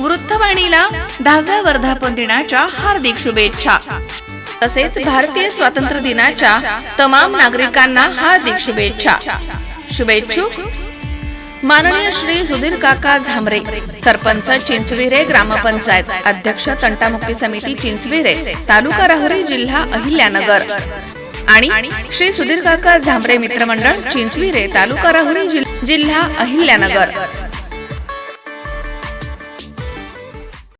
वृत्तवाणीला दहाव्या वर्धापन दिनाच्या हार्दिक शुभेच्छा. तसेच भारतीय स्वातंत्र्य दिनाच्या तमाम नागरिकांना हार्दिक शुभेच्छा. शुभेच्छुक. माननीय श्री सुधीर काका झामरे सरपंच चिंचविरे ग्रामपंचायत अध्यक्ष तंटामुक्ती समिती चिंचविरे तालुका राहुरी जिल्हा अहिल्यानगर. आणि श्री सुधीर काका झांबरे मित्रमंडळ चिंचविरे तालुका राहुरी जिल्हा अहिल्यानगर.